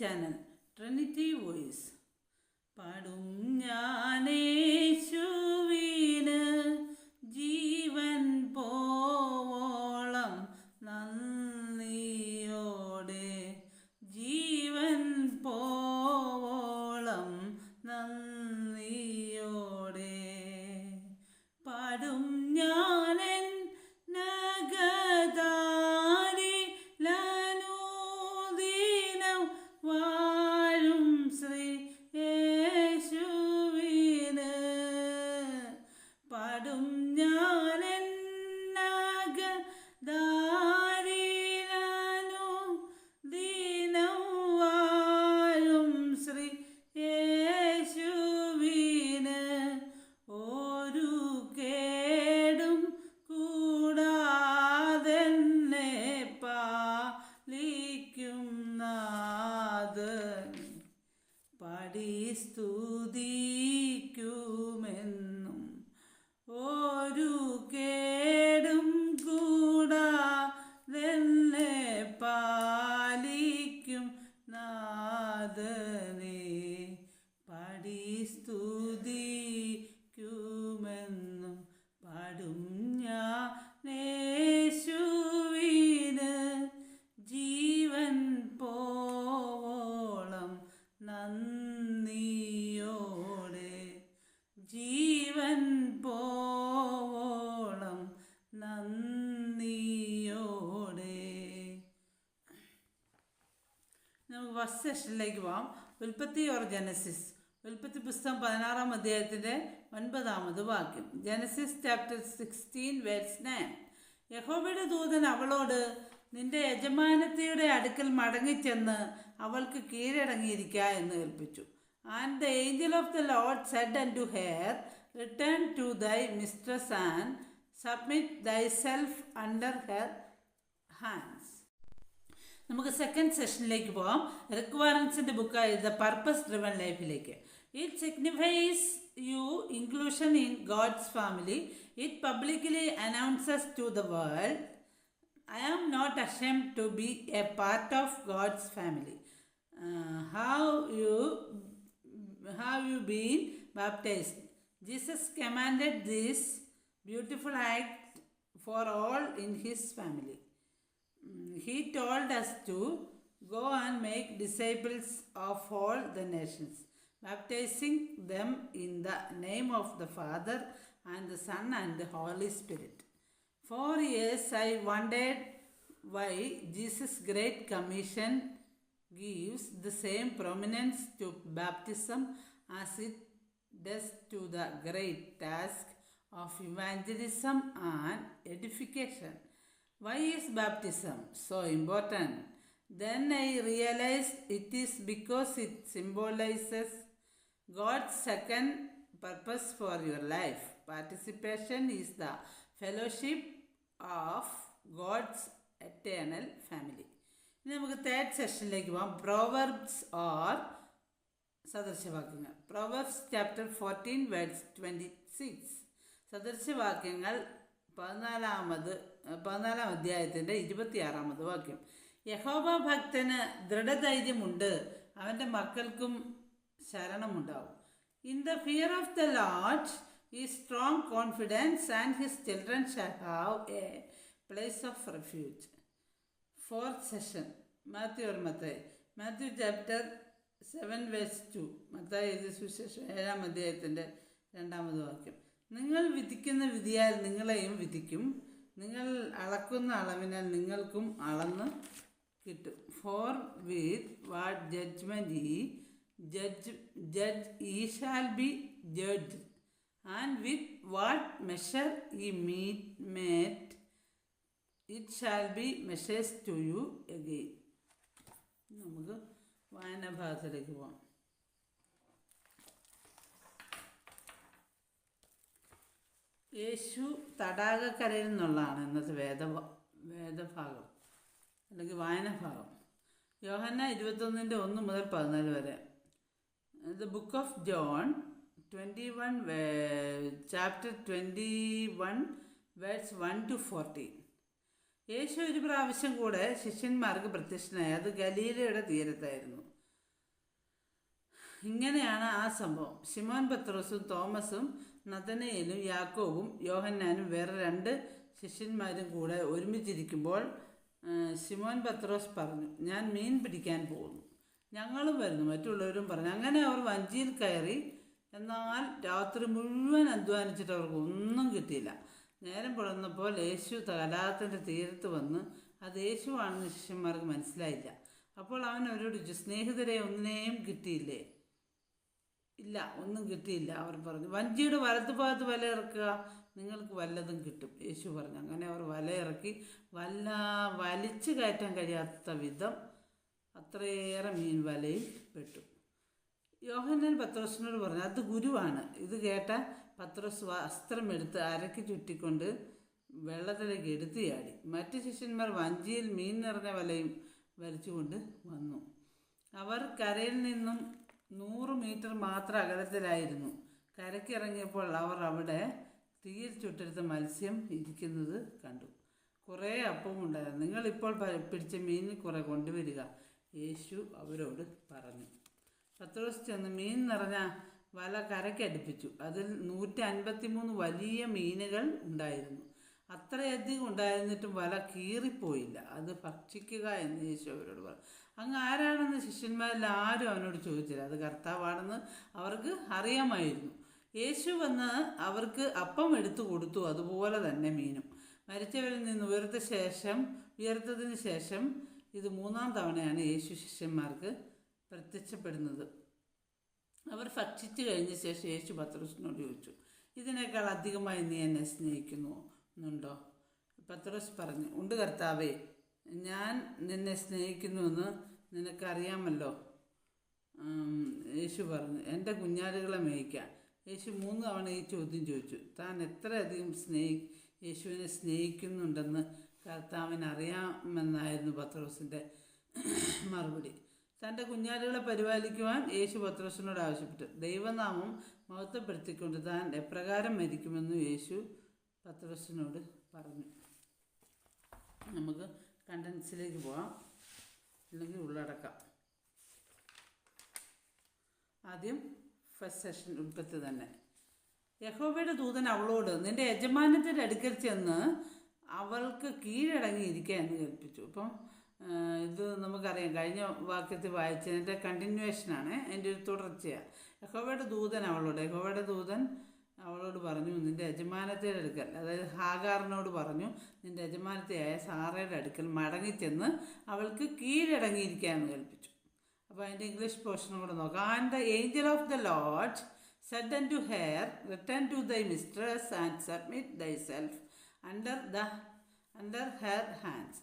Channel. Trinity voice പാടും ഞാനേശുവിന് സ്തുതിക്കുമെന്നും ഒരു കേടും കൂടാതെ പാലിക്കും നാദനെ പടി സ്തുതിക്കുമെന്നും പാടും ഞാനേശുവിന് ഫസ്റ്റ് സെഷനിലേക്ക് പോകാം ഉൽപ്പത്തി ഓർ ജനസിസ് ഉൽപ്പത്തി പുസ്തകം പതിനാറാം അധ്യായത്തിന്റെ ഒൻപതാമത് വാക്യം. Genesis chapter sixteen verse nine. യഹോബയുടെ ദൂതൻ അവളോട് നിന്റെ യജമാനത്തിയുടെ അടുക്കൽ മടങ്ങിച്ചെന്ന് അവൾക്ക് കീഴടങ്ങിയിരിക്ക എന്ന് കൽപ്പിച്ചു. And the angel of the Lord said and to her return to thy mistress and submit thyself under her hands നമുക്ക് സെക്കൻഡ് സെഷനിലേക്ക് പോകാം റിക്വയർമെൻസിന്റെ ബുക്കായ ദ പർപ്പസ് ഡ്രിവൺ ലൈഫിലേക്ക് it signifies you inclusion in God's family it publicly announces to the world I am not ashamed to be a part of God's family how you have you been baptized? Jesus commanded this beautiful act for all in his family. Mm, He told us to go and make disciples of all the nations, baptizing them in the name of the Father and the Son and the Holy Spirit. For years I wondered why Jesus' Great Commission gives the same prominence to baptism as it does to the great task of evangelism and edification. Why is baptism so important? Then I realized it is because it symbolizes God's second purpose for your life. Participation is the fellowship of God's eternal family. ഇനി നമുക്ക് third സെഷനിലേക്ക് പോകാം Proverbs or സദൃശവാക്യങ്ങൾ proverbs chapter fourteen words twenty six സദൃശവാക്യങ്ങൾ പതിനാലാമത് പതിനാലാം അധ്യായത്തിന്റെ ഇരുപത്തിയാറാമത് വാക്യം. യഹോബ ഭക്തന് ദൃഢധൈര്യമുണ്ട് അവന്റെ മക്കൾക്കും ശരണമുണ്ടാവും. In the fear of the Lord is strong confidence and his children shall have a place of refuge fourth session Matthew or Matthew chapter seven verse two Mathayi സുശേഷം ഏഴാം അധ്യായത്തിന്റെ രണ്ടാമത് വാക്യം. നിങ്ങൾ വിധിക്കുന്ന വിധിയാൽ നിങ്ങളെയും വിധിക്കും. നിങ്ങൾ അളക്കുന്ന അളവിനാൽ നിങ്ങൾക്കും അളന്ന് കിട്ടും. For with what judgment ye judge judge ye shall be judge and with what measure ye meet mete it shall be measures to you again നമുക്ക് വായനാഭാഗത്തിലേക്ക് പോകാം യേശു തടാകക്കരയിൽ നിന്നുള്ളതാണ് ഇന്നത്തെ വേദ വേദഭാഗം അല്ലെങ്കിൽ വായനഭാഗം. യോഹന്ന ഇരുപത്തൊന്നിന്റെ ഒന്ന് മുതൽ പതിനാല് വരെ. The book of John twenty one chapter twenty one words one to fourteen Yesu ഒരു പ്രാവശ്യം കൂടെ ശിഷ്യന്മാർക്ക് പ്രത്യക്ഷനായി. അത് ഗലീലയുടെ തീരത്തായിരുന്നു. ഇങ്ങനെയാണ് ആ സംഭവം. ഷിമോൻ പത്രോസും തോമസും നതനയിലും യാക്കോവും യോഹന്നാനും വേറെ രണ്ട് ശിഷ്യന്മാരും കൂടെ ഒരുമിച്ചിരിക്കുമ്പോൾ ശിമോൻ പത്രോസ് പറഞ്ഞു ഞാൻ മീൻ പിടിക്കാൻ പോകുന്നു. ഞങ്ങളും വരുന്നു. മറ്റുള്ളവരും പറഞ്ഞു അങ്ങനെ അവർ വഞ്ചിയിൽ കയറി എന്നാൽ രാത്രി മുഴുവൻ അധ്വാനിച്ചിട്ട് അവർക്ക് ഒന്നും കിട്ടിയില്ല. നേരം പുലർന്നപ്പോൾ യേശു തലാത്തിന്റെ തീരത്ത് വന്ന് അത് യേശുവാണെന്ന് ശിഷ്യന്മാർക്ക് മനസ്സിലായില്ല. അപ്പോൾ അവൻ അവരോട് സ്നേഹിതരെ ഒന്നിനെയും കിട്ടിയില്ലേ? ഇല്ല ഒന്നും കിട്ടിയില്ല. അവർ പറഞ്ഞു വഞ്ചിയുടെ വലത്ത് ഭാഗത്ത് വല ഇറക്കുക. നിങ്ങൾക്ക് വല്ലതും കിട്ടും. യേശു പറഞ്ഞു. അങ്ങനെ അവർ വല ഇറക്കി. വല്ല വലിച്ചു കയറ്റാൻ കഴിയാത്ത വിധം അത്രയേറെ മീൻ വലയിൽ പെട്ടു. യോഹന്നാൻ പത്രോസിനോട് പറഞ്ഞു അത് ഗുരുവാണ്. ഇത് കേട്ട പത്രോസ് വസ്ത്രമെടുത്ത് അരക്ക് ചുറ്റിക്കൊണ്ട് വെള്ളത്തിലേക്ക് എടുത്തു ചാടി. മറ്റു ശിഷ്യന്മാർ വഞ്ചിയിൽ മീൻ നിറഞ്ഞ വലയും വലിച്ചുകൊണ്ട് വന്നു. അവർ കരയിൽ നിന്നും നൂറ് മീറ്റർ മാത്രം അകലത്തിലായിരുന്നു. കരക്കിറങ്ങിയപ്പോൾ അവർ അവിടെ തീയിൽ ചുട്ടെടുത്ത മത്സ്യം ഇരിക്കുന്നത് കണ്ടു. കുറേ അപ്പവും ഉണ്ടായിരുന്നു നിങ്ങളിപ്പോൾ പിടിച്ച മീൻ കുറേ കൊണ്ടുവരിക യേശു അവരോട് പറഞ്ഞു. പത്രോസ് ചെന്ന് മീൻ നിറഞ്ഞ വല കരയ്ക്കടുപ്പിച്ചു അതിൽ നൂറ്റി അൻപത്തി മൂന്ന് വലിയ മീനുകൾ ഉണ്ടായിരുന്നു. അത്രയധികം ഉണ്ടായിരുന്നിട്ടും വല കീറിപ്പോയില്ല. അത് ഭക്ഷിക്കുക എന്ന് യേശു അവരോട് പറഞ്ഞു. അങ്ങ് ആരാണെന്ന് ശിഷ്യന്മാരിൽ ആരും അവനോട് ചോദിച്ചില്ല. അത് കർത്താവാണെന്ന് അവർക്ക് അറിയാമായിരുന്നു. യേശു വന്ന് അവർക്ക് അപ്പം എടുത്തു കൊടുത്തു. അതുപോലെ തന്നെ മീനും. മരിച്ചവരിൽ നിന്ന് ഉയർത്ത ശേഷം ഉയർത്തതിന് ശേഷം ഇത് മൂന്നാം തവണയാണ് യേശു ശിഷ്യന്മാർക്ക് പ്രത്യക്ഷപ്പെടുന്നത്. അവർ ഭക്ഷിച്ചു കഴിഞ്ഞ ശേഷം യേശു പത്രോസിനോട് ചോദിച്ചു ഇതിനേക്കാൾ അധികമായി നീ എന്നെ സ്നേഹിക്കുന്നു എന്നുണ്ടോ പത്രോസ് പറഞ്ഞു ഉണ്ട് കർത്താവേ ഞാൻ നിന്നെ സ്നേഹിക്കുന്നുവെന്ന് നിനക്കറിയാമല്ലോ. യേശു പറഞ്ഞു എന്റെ കുഞ്ഞാടുകളെ മേയ്ക്കാം. യേശു മൂന്ന് തവണ ഈ ചോദ്യം ചോദിച്ചു താൻ എത്രയധികം സ്നേഹി യേശുവിനെ സ്നേഹിക്കുന്നുണ്ടെന്ന് കർത്താവിന് അറിയാമെന്നായിരുന്നു പത്രോസിന്റെ മറുപടി. തന്റെ കുഞ്ഞാടുകളെ പരിപാലിക്കുവാൻ യേശു പത്രോസിനോട് ആവശ്യപ്പെട്ടു ദൈവനാമം മഹത്വപ്പെടുത്തിക്കൊണ്ട് താൻ എപ്രകാരം മരിക്കുമെന്ന് യേശു പത്രോസിനോട് പറഞ്ഞു. നമുക്ക് കണ്ടൻസിലേക്ക് പോവാം. അല്ലെങ്കിൽ ഉള്ളടക്കാം. ആദ്യം ഫസ്റ്റ് സെഷൻ ഉൾക്കത്ത് തന്നെ. യഹോബയുടെ ദൂതൻ അവളോട് നിന്റെ യജമാനത്തിന്റെ അടുക്കൽ ചെന്ന് അവൾക്ക് കീഴടങ്ങിയിരിക്കുക എന്ന് കൽപ്പിച്ചു. അപ്പം ഇത് നമുക്കറിയാം. കഴിഞ്ഞ വാക്യത്തിൽ വായിച്ചതിന്റെ കണ്ടിന്യൂവേഷനാണ് എന്റെ ഒരു തുടർച്ചയാണ്. യഹോബയുടെ ദൂതൻ അവളോട് യഹോബയുടെ ദൂതൻ അവളോട് പറഞ്ഞു നിന്റെ യജമാനത്തെ അടുക്കൽ അതായത് ഹാഗാറിനോട് പറഞ്ഞു നിന്റെ യജമാനത്തെയായ സാറയുടെ അടുക്കൽ മടങ്ങിച്ചെന്ന് അവൾക്ക് കീഴടങ്ങിയിരിക്കാമെന്ന് കൽപ്പിച്ചു. അപ്പോൾ അതിന്റെ ഇംഗ്ലീഷ് പോർഷനും കൂടെ നോക്കാം. And the angel of the Lord said and to her return to thy mistress and submit thyself under the under her hands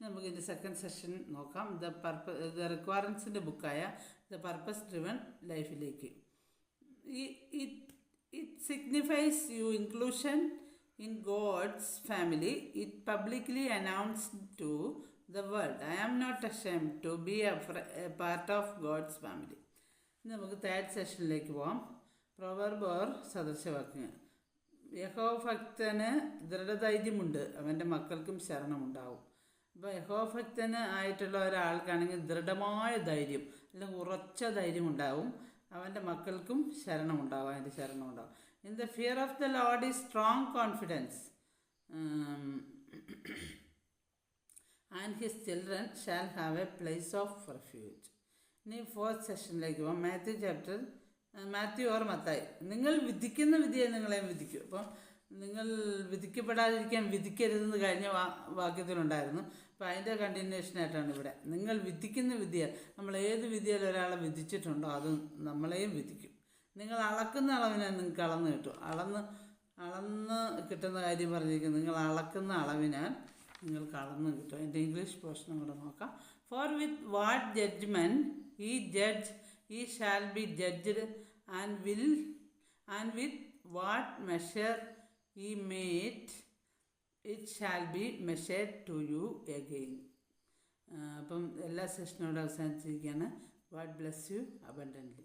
നമുക്ക് ഇതിന്റെ സെക്കൻഡ് സെഷൻ നോക്കാം. ദ പർപ്പ ദ റിക്വയർമെൻസിന്റെ ബുക്കായ ദ പർപ്പസ് ഡ്രിവൺ ലൈഫിലേക്ക് it it signifies your inclusion in God's family. It publicly announced to the world, I am not ashamed to be a, a part of God's family. നമുക്ക് third സെഷനിലേക്ക് പോവാം. Proverb or സദൃശവാക്യങ്ങൾ. യഹോഭക്തന് ദൃഢധൈര്യമുണ്ട്. അവന്റെ മക്കൾക്കും ശരണമുണ്ടാവും. അപ്പോൾ യഹോഭക്തന് ആയിട്ടുള്ള ഒരാൾക്കാണെങ്കിൽ ദൃഢമായ ധൈര്യം അല്ലെങ്കിൽ ഉറച്ച ധൈര്യം ഉണ്ടാവും അവന്റെ മക്കൾക്കും ശരണമുണ്ടാവും അതിന്റെ ശരണമുണ്ടാവും. In the fear of the Lord is strong confidence and his children shall have a place of refuge ഇനി ഫോർത്ത് സെഷനിലേക്ക് പോകാം Matthew chapter Matthew or Mathayi നിങ്ങൾ വിധിക്കുന്ന വിധിയെ നിങ്ങളെ വിധിക്കും. അപ്പം നിങ്ങൾ വിധിക്കപ്പെടാതിരിക്കാൻ വിധിക്കരുതെന്ന് കഴിഞ്ഞ വാ വാക്യത്തിലുണ്ടായിരുന്നു. അപ്പോൾ അതിന്റെ കണ്ടിന്യൂഷനായിട്ടാണ് ഇവിടെ. നിങ്ങൾ വിധിക്കുന്ന വിദ്യ നമ്മൾ ഏത് വിദ്യയിൽ ഒരാളെ വിധിച്ചിട്ടുണ്ടോ അത് നമ്മളെയും വിധിക്കും. നിങ്ങൾ അളക്കുന്ന അളവിനെ നിങ്ങൾക്ക് അളന്ന് കിട്ടും. അളന്ന് അളന്ന് കിട്ടുന്ന കാര്യം പറഞ്ഞിരിക്കുന്നത് നിങ്ങൾ അളക്കുന്ന അളവിനാൽ നിങ്ങൾക്ക് അളന്ന് കിട്ടും. അതിന്റെ ഇംഗ്ലീഷ് പോർഷനും കൂടെ നോക്കാം. For with what judgement ye judge ye shall be judged and will and with what measure ye mete it shall be measured to you again അപ്പം എല്ലാ സെഷനോടും അവസാനിച്ചിരിക്കുകയാണ്. God bless you abundantly